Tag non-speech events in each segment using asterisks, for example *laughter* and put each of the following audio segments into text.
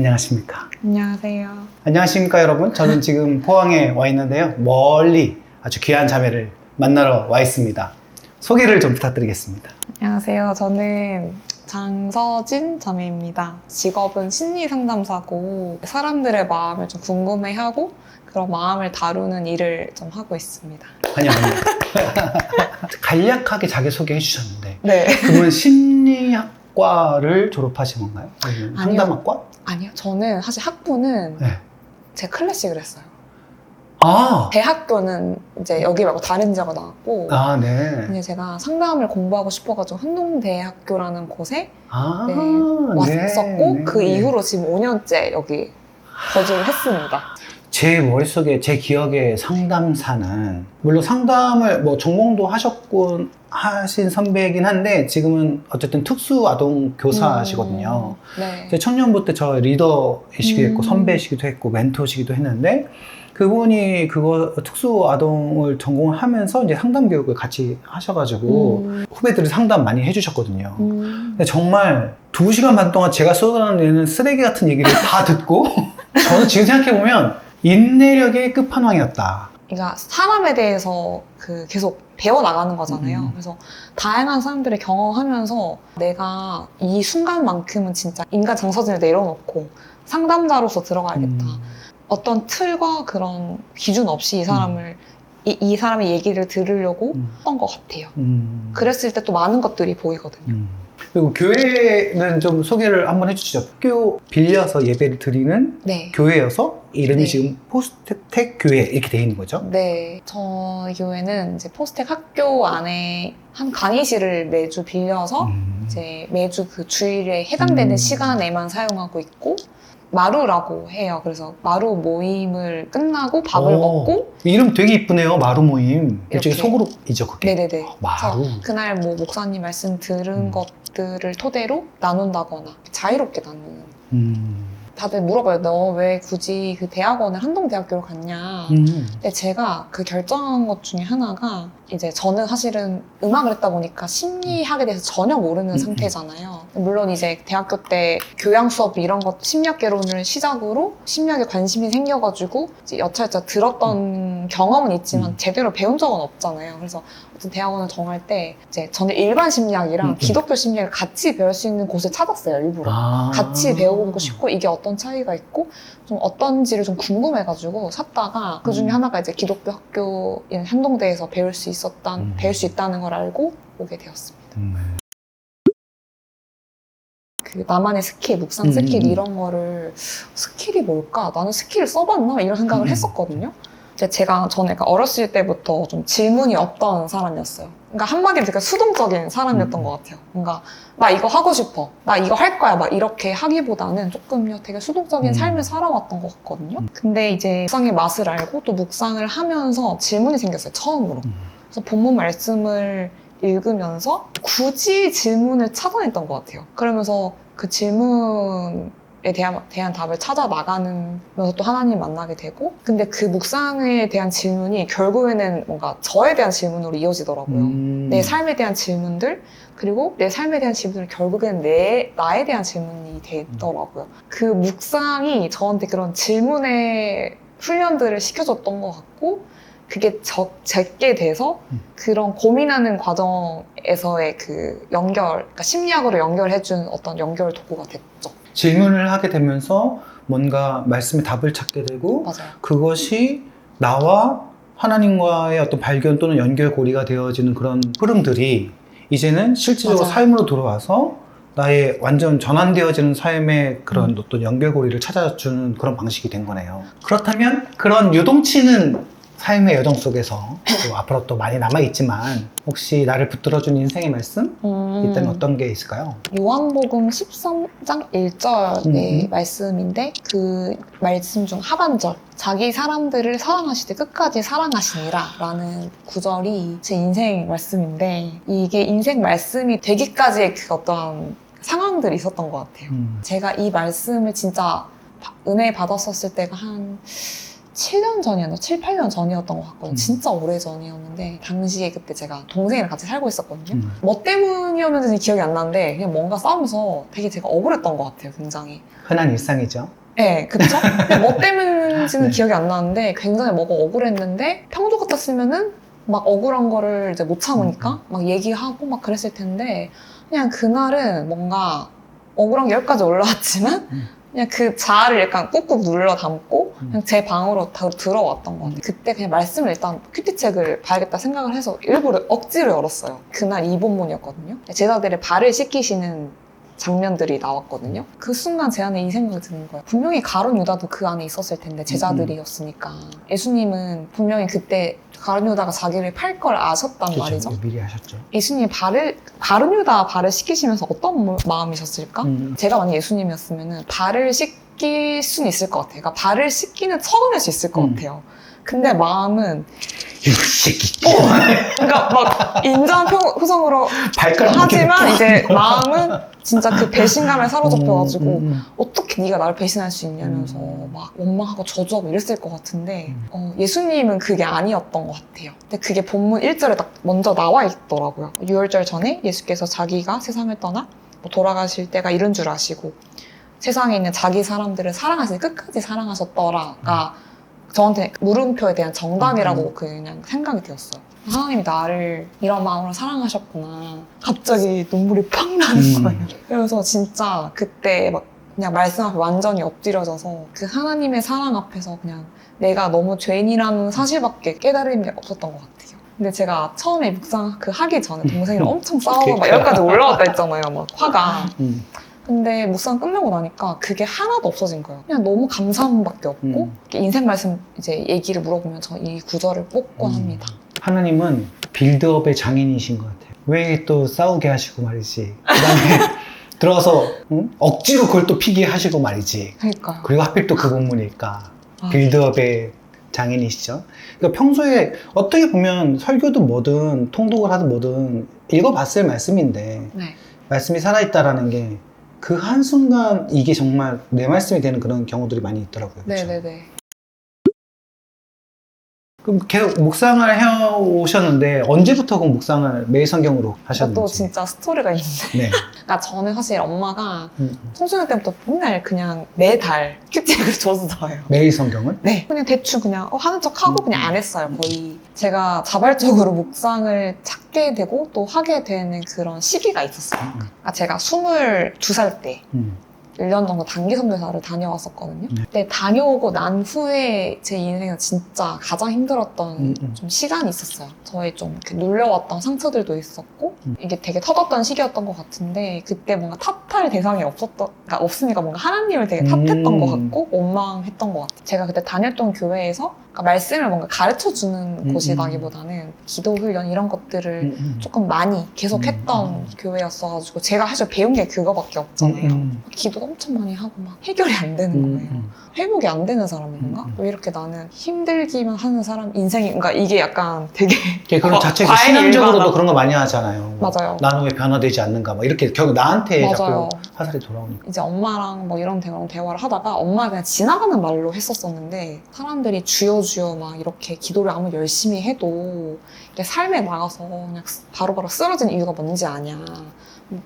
안녕하십니까. 안녕하세요. 안녕하십니까 여러분. 저는 지금 포항에 와 있는데요. 멀리 아주 귀한 자매를 만나러 와 있습니다. 소개를 좀 부탁드리겠습니다. 안녕하세요. 저는 장서진 자매입니다. 직업은 심리 상담사고 사람들의 마음을 좀 궁금해하고 그런 마음을 다루는 일을 좀 하고 있습니다. 환영합니다. *laughs* 간략하게 자기소개 해주셨는데 네. 그분 심리학 과를 졸업하신 건가요? 아니면 아니요. 상담학과? 아니요. 저는 사실 학부는 네. 제 클래식을 했어요. 아, 대학교는 이제 여기 말고 다른 지역을 나왔고 아 네. 근데 제가 상담을 공부하고 싶어가지고 한동대학교라는 곳에 아, 네, 네, 왔었고 네, 그 네. 이후로 지금 5년째 여기 거주를 했습니다. 제 머릿속에 제 기억에 상담사는 물론 상담을 뭐 전공도 하셨고 하신 선배이긴 한데 지금은 어쨌든 특수 아동 교사시거든요. 음, 네. 제 청년부 때저 리더이시기도 했고 음. 선배이시기도 했고 멘토시기도 했는데 그분이 그거 특수 아동을 전공을 하면서 이제 상담 교육을 같이 하셔가지고 음, 후배들이 상담 많이 해주셨거든요. 음. 근데 정말 두 시간 반 동안 제가 쏟아내는 쓰레기 같은 얘기를 다 듣고 *laughs* 저는 지금 생각해 보면 인내력의 끝판왕이었다. 그러니까 사람에 대해서 그 계속 배워 나가는 거잖아요. 음. 그래서 다양한 사람들을 경험하면서 내가 이 순간만큼은 진짜 인간 정서진을 내려놓고 상담자로서 들어가야겠다. 음. 어떤 틀과 그런 기준 없이 이 사람을 이, 이 사람의 얘기를 들으려고 음. 했던 것 같아요. 음. 그랬을 때 또 많은 것들이 보이거든요. 음. 그리고 교회는 좀 소개를 한번 해주시죠. 학교 빌려서 예배를 드리는 네. 교회여서 이름이 네. 지금 포스텍 교회 이렇게 돼 있는 거죠. 네, 저희 교회는 이제 포스텍 학교 안에 한 강의실을 매주 빌려서 음. 이제 매주 그 주일에 해당되는 음. 시간에만 사용하고 있고 마루라고 해요. 그래서 마루 모임을 끝나고 밥을 오. 먹고 이름 되게 이쁘네요. 마루 모임. 일종의. 소그룹이죠, 그게. 네네네. 어, 마루. 그날 뭐 목사님 말씀 들은 음. 것 들을 토대로 나눈다거나 자유롭게 나누는. 음. 다들 물어봐요. 너 왜 굳이 그 대학원을 한동대학교로 갔냐? 음. 근데 제가 그 결정한 것 중에 하나가 이제 저는 사실은 음악을 했다 보니까 심리학에 대해서 전혀 모르는 음, 상태잖아요. 물론 이제 대학교 때 교양 수업 이런 것 심리학 개론을 시작으로 심리학에 관심이 생겨가지고 이제 여차여차 들었던 경험은 있지만 음. 제대로 배운 적은 없잖아요. 그래서 어떤 대학원을 정할 때 이제 저는 일반 심리학이랑 음, 음. 기독교 심리학을 같이 배울 수 있는 곳을 찾았어요, 일부러. 아. 같이 배워보고 싶고 이게 어떤 차이가 있고 좀 어떤지를 좀 궁금해가지고 샀다가 그 중에 음. 하나가 이제 기독교 학교인 한동대에서 배울 수 있었단 음. 배울 수 있다는 걸 알고 오게 되었습니다. 음. 그 나만의 스킬, 묵상 음, 스킬 음, 음. 이런 거를 스킬이 뭘까? 나는 스킬을 써봤나 이런 생각을 음. 했었거든요. 이제 제가 저는 약간 어렸을 때부터 좀 질문이 없던 사람이었어요. 그러니까 한마디로 되게 수동적인 사람이었던 음. 것 같아요. 뭔가 나 이거 하고 싶어, 나 이거 할 거야, 막 이렇게 하기보다는 조금요 되게 수동적인 음. 삶을 살아왔던 것 같거든요. 음. 근데 이제 묵상의 맛을 알고 또 묵상을 하면서 질문이 생겼어요. 처음으로. 음. 그래서 본문 말씀을 읽으면서 굳이 질문을 찾아냈던 것 같아요. 그러면서 그 질문 에 대한, 대한 답을 찾아 나가면서 또 하나님 만나게 되고, 근데 그 묵상에 대한 질문이 결국에는 뭔가 저에 대한 질문으로 이어지더라고요. 음. 내 삶에 대한 질문들, 그리고 내 삶에 대한 질문을 결국엔 내, 나에 대한 질문이 되더라고요. 그 묵상이 저한테 그런 질문의 훈련들을 시켜줬던 것 같고, 그게 적, 제게 돼서 음. 그런 고민하는 과정에서의 그 연결, 그러니까 심리학으로 연결해준 어떤 연결 도구가 됐죠. 질문을 하게 되면서 뭔가 말씀에 답을 찾게 되고 맞아요. 그것이 나와 하나님과의 어떤 발견 또는 연결고리가 되어지는 그런 흐름들이 이제는 실질적으로 맞아요. 삶으로 들어와서 나의 완전 전환되어지는 삶의 그런 음. 어떤 연결고리를 찾아주는 그런 방식이 된 거네요. 그렇다면 그런 유동치는 삶의 여정 속에서 또 앞으로 또 많이 남아 있지만 혹시 나를 붙들어준 인생의 말씀? 음, 이때는 어떤 게 있을까요? 요한복음 13장 1절의 음. 말씀인데 그 말씀 중 하반절 자기 사람들을 사랑하시되 끝까지 사랑하시니라 라는 구절이 제 인생 말씀인데 이게 인생 말씀이 되기까지의 그 어떤 상황들이 있었던 것 같아요. 음. 제가 이 말씀을 진짜 바- 은혜 받았었을 때가 한 7년 전이었나? 7, 8년 전이었던 것 같거든요. 음. 진짜 오래 전이었는데 당시에 그때 제가 동생이랑 같이 살고 있었거든요. 음. 뭐 때문이었는지는 기억이 안 나는데 그냥 뭔가 싸우면서 되게 제가 억울했던 것 같아요. 굉장히. 흔한 일상이죠. 네, 그쵸? 근데 뭐 *laughs* 때문인지는 네. 기억이 안 나는데 굉장히 뭐가 억울했는데 평소 같았으면은 막 억울한 거를 이제 못 음, 참으니까 막 얘기하고 막 그랬을 텐데 그냥 그날은 뭔가 억울한 게 여기까지 올라왔지만 음. 그냥 그 자아를 약간 꾹꾹 눌러 담고 음. 그냥 제 방으로 다 들어왔던 것 같아요. 그때 그냥 말씀을 일단 큐티 책을 봐야겠다 생각을 해서 일부러 억지로 열었어요. 그날 이본문이었거든요. 제자들의 발을 씻기시는 장면들이 나왔거든요. 그 순간 제 안에 이 생각이 드는 거예요. 분명히 가론 유다도 그 안에 있었을 텐데 제자들이었으니까 예수님은 분명히 그때 가론 유다가 자기를 팔 걸 아셨단 말이죠. 그렇죠. 미리 하셨죠. 예수님이 발을 가론 유다 발을 씻기시면서 어떤 모- 마음이셨을까? 음. 제가 만약 예수님이었으면 발을 씻길 수는 있을 것 같아요. 그러니까 발을 씻기는 할수 있을 것 음. 같아요. 근데 마음은 이 새끼. 그러니까 막 인자한 표- 표정으로 발가락 하지만 이제 마음은 진짜 그 배신감에 사로잡혀가지고 음, 음, 음. 어떻게 네가 나를 배신할 수 있냐면서 음. 막 원망하고 저주하고 이랬을 것 같은데 음. 어, 예수님은 그게 아니었던 것 같아요. 근데 그게 본문 1절에 딱 먼저 나와 있더라고요. 6월절 전에 예수께서 자기가 세상을 떠나 뭐 돌아가실 때가 이른 줄 아시고 세상에 있는 자기 사람들을 사랑하시니 끝까지 사랑하셨더라가 저한테 물음표에 대한 정답이라고 음. 그냥 생각이 되었어요. 하나님이 나를 이런 마음으로 사랑하셨구나. 갑자기 눈물이 팍 나는 음. 거예요. 그래서 진짜 그때 막 그냥 말씀 앞에 완전히 엎드려져서 그 하나님의 사랑 앞에서 그냥 내가 너무 죄인이라는 사실밖에 깨달음이 없었던 것 같아요. 근데 제가 처음에 묵상 그 하기 전에 동생이랑 엄청 싸우고 막 여기까지 올라왔다 했잖아요. 막 화가. 음. 근데 묵상 끝나고 나니까 그게 하나도 없어진 거예요. 그냥 너무 감사함밖에 없고 음. 인생 말씀 이제 얘기를 물어보면 저이 구절을 뽑곤 음. 합니다. 하나님은 빌드업의 장인이신 것 같아요. 왜 또 싸우게 하시고 말이지. 그다음에 *laughs* 들어서 응? 억지로 그걸 또 피게 하시고 말이지. 그러니까요. 그리고 하필 또 그 본문일까. 아. 빌드업의 장인이시죠. 그러니까 평소에 어떻게 보면 설교든 뭐든 통독을 하든 뭐든 읽어봤을 말씀인데 네. 말씀이 살아있다라는 게 그 한순간 이게 정말 내 말씀이 되는 그런 경우들이 많이 있더라고요. 그렇죠? 네네네. 그럼 계속 묵상을 해오셨는데 언제부터 그 묵상을 매일 성경으로 하셨는지? 또 진짜 스토리가 있는데. 네. *laughs* 그러니까 저는 사실 엄마가 음, 청소년 때부터 맨날 그냥 매달 큐티를 줬어요. *laughs* 매일 성경을? 네. 그냥 대충 그냥 어, 하는 척 하고 음. 그냥 안 했어요, 거의. 제가 자발적으로 묵상을 찾게 되고 또 하게 되는 그런 시기가 있었어요. 음, 그러니까 제가 22살 때 음. 1년 정도 단기 선교사를 다녀왔었거든요. 네. 근데 다녀오고 난 후에 제 인생에서 진짜 가장 힘들었던 음, 음. 좀 시간이 있었어요. 저의 좀 이렇게 눌려왔던 상처들도 있었고 음. 이게 되게 터졌던 시기였던 것 같은데 그때 뭔가 탓할 대상이 없었던, 그러니까 없으니까 뭔가 하나님을 되게 탓했던 음. 것 같고 원망했던 것 같아요. 제가 그때 다녔던 교회에서 그러니까 말씀을 뭔가 가르쳐 주는 음, 곳이라기보다는 기도 훈련 이런 것들을 음, 음. 조금 많이 계속 했던 음. 교회였어가지고 제가 사실 배운 게 그거밖에 없잖아요. 음, 기도도 엄청 많이 하고 막 해결이 안 되는 음, 거예요. 음. 회복이 안 되는 사람인가? 음, 음. 왜 이렇게 나는 힘들기만 하는 사람 인생이 그러니까 이게 약간 되게 그런 과- 자체 과잉 신앙적으로도. 그런 거 많이 하잖아요. 뭐, 맞아요. 나는 왜 변화되지 않는가? 막 이렇게 결국 나한테 맞아요. 자꾸 화살이 돌아오니까. 이제 엄마랑 뭐 이런 대화랑 대화를 하다가 엄마가 그냥 지나가는 말로 했었었는데 사람들이 주여 주여 막 이렇게 기도를 아무리 열심히 해도 이게 삶에 나가서 그냥 바로 바로 쓰러진 이유가 뭔지 아냐.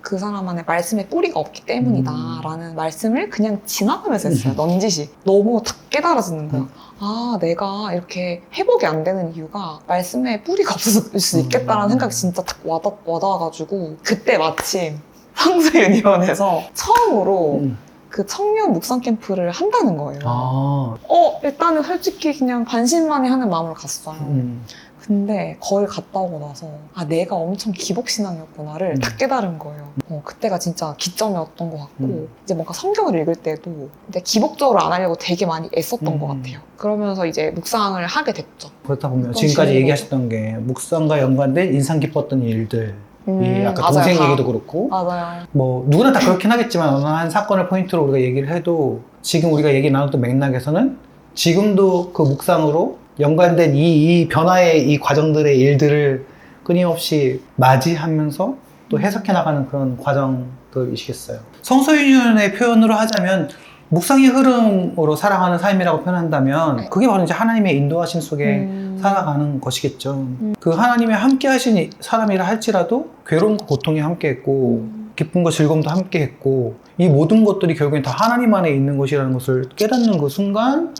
그 사람 안에 말씀의 뿌리가 없기 때문이다. 음. 라는 말씀을 그냥 지나가면서 했어요. 넌지시. 너무 딱 깨달아지는 거야. 음. 아, 내가 이렇게 회복이 안 되는 이유가 말씀에 뿌리가 없을 수 있겠다라는 음. 생각이 진짜 딱 와닿, 와닿아가지고 그때 마침 상수유니원에서 처음으로 음. 그 청년 묵상 캠프를 한다는 거예요. 아, 어, 일단은 솔직히 그냥 반신만이 하는 마음으로 갔어요. 음. 근데 거기 갔다 오고 나서 아 내가 엄청 기복신앙이었구나를 음. 딱 깨달은 거예요. 어, 그때가 진짜 기점이었던 것 같고 음. 이제 뭔가 성경을 읽을 때도 근데 기복적으로 안 하려고 되게 많이 애썼던 음. 것 같아요. 그러면서 이제 묵상을 하게 됐죠. 그렇다 보면 지금까지? 얘기하셨던 게 묵상과 연관된 인상 깊었던 일들. 이 음, 아까 맞아요. 동생 다. 얘기도 그렇고 맞아요. 뭐 누구나 다 그렇긴 하겠지만 어느 한 사건을 포인트로 우리가 얘기를 해도 지금 우리가 얘기 나눴던 맥락에서는 지금도 그 묵상으로 연관된 이, 이 변화의 이 과정들의 일들을 끊임없이 맞이하면서 또 해석해 나가는 그런 과정들이시겠어요. 성소윤의 표현으로 하자면 묵상의 흐름으로 살아가는 삶이라고 표현한다면 네. 그게 바로 이제 하나님의 인도하심 속에 음. 살아가는 것이겠죠. 그 하나님의 함께 하신 사람이라 할지라도 괴로움과 고통이 함께 했고 음. 기쁨과 즐거움도 함께 했고 이 모든 것들이 결국엔 다 하나님 안에 있는 것이라는 것을 깨닫는 그 순간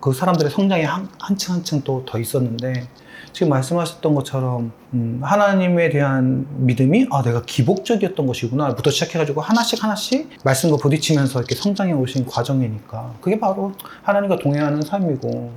그 사람들의 성장이 한, 한층 한층 또 더 있었는데 지금 말씀하셨던 것처럼 음, 하나님에 대한 믿음이 아 내가 기복적이었던 것이구나 부터 시작해가지고 하나씩 하나씩 말씀과 부딪히면서 이렇게 성장해 오신 과정이니까 그게 바로 하나님과 동행하는 삶이고.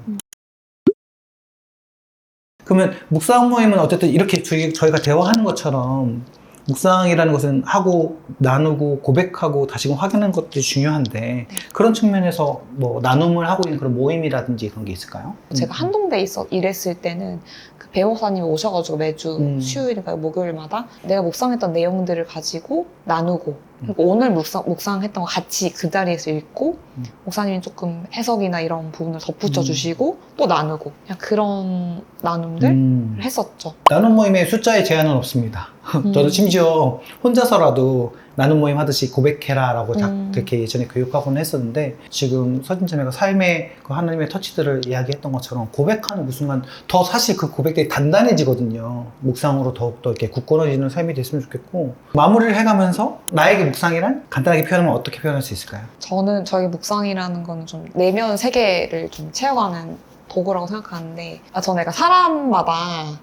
그러면 묵상 모임은 어쨌든 이렇게 저희- 저희가 대화하는 것처럼 묵상이라는 것은 하고 나누고 고백하고 다시금 확인하는 것들이 중요한데 그런 측면에서 뭐 나눔을 하고 있는 그런 모임이라든지 그런 게 있을까요? 제가 한동대에 있어 일했을 때는 그 배우사님이 오셔가지고 매주 음. 수요일인가 목요일마다 내가 묵상했던 내용들을 가지고 나누고 그리고 오늘 묵상, 묵상했던 거 같이 그 자리에서 읽고 음. 목사님이 조금 해석이나 이런 부분을 덧붙여 음. 주시고 또 나누고 그냥 그런 나눔들 음. 했었죠. 나눔 모임에 숫자에 제한은 없습니다. 음. 저도 심지어 혼자서라도 나눔 모임 하듯이 고백해라라고 자- 음. 그렇게 예전에 교육하곤 했었는데 지금 서진자매가 삶의 그 하나님의 터치들을 이야기했던 것처럼 고백하는 그 순간 더 사실 그 고백들이 단단해지거든요. 묵상으로 더욱더 이렇게 굳건해지는 삶이 됐으면 좋겠고 마무리를 해가면서 나에게 묵상이란 간단하게 표현하면 어떻게 표현할 수 있을까요? 저는 저희 묵상이라는 거는 좀 내면 세계를 좀 채워가는 도구라고 생각하는데 아, 저는 약간 사람마다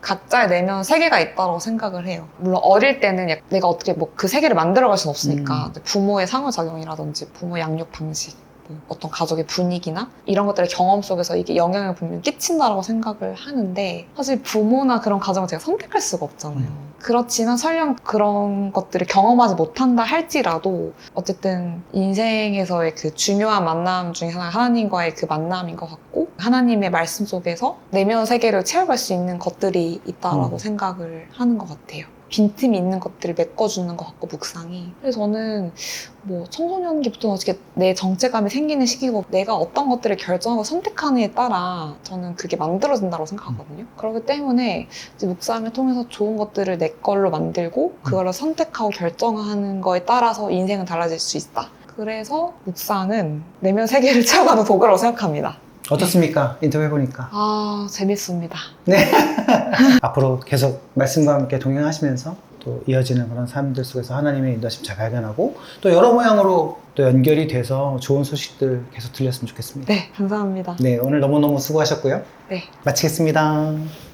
각자의 내면 세계가 있다고 생각을 해요. 물론 어릴 때는 약- 내가 어떻게 뭐 그 세계를 만들어갈 수는 없으니까 음. 부모의 상호작용이라든지 부모 양육 방식 뭐 어떤 가족의 분위기나 이런 것들의 경험 속에서 이게 영향을 분명 끼친다라고 생각을 하는데 사실 부모나 그런 가정을 제가 선택할 수가 없잖아요. 그렇지만 설령 그런 것들을 경험하지 못한다 할지라도 어쨌든 인생에서의 그 중요한 만남 중에 하나가 하나님과의 그 만남인 것 같고 하나님의 말씀 속에서 내면 세계를 채워갈 수 있는 것들이 있다라고 음. 생각을 하는 것 같아요. 빈틈이 있는 것들을 메꿔주는 것 같고 묵상이. 그래서 저는 뭐 청소년기부터 어떻게 내 정체감이 생기는 시기고 내가 어떤 것들을 결정하고 선택하느냐에 따라 저는 그게 만들어진다고 생각하거든요. 그렇기 때문에 묵상을 통해서 좋은 것들을 내 걸로 만들고 그거를 선택하고 결정하는 거에 따라서 인생은 달라질 수 있다. 그래서 묵상은 내면 세계를 *laughs* 채워가는 도구라고 생각합니다 어떻습니까? 인터뷰 해보니까 아 재밌습니다 *laughs* 앞으로 계속 말씀과 함께 동행하시면서 또 이어지는 그런 삶들 속에서 하나님의 인도하심 잘 발견하고 또 여러 모양으로 또 연결이 돼서 좋은 소식들 계속 들렸으면 좋겠습니다. 네 감사합니다 네, 오늘 너무너무 수고하셨고요. 네 마치겠습니다.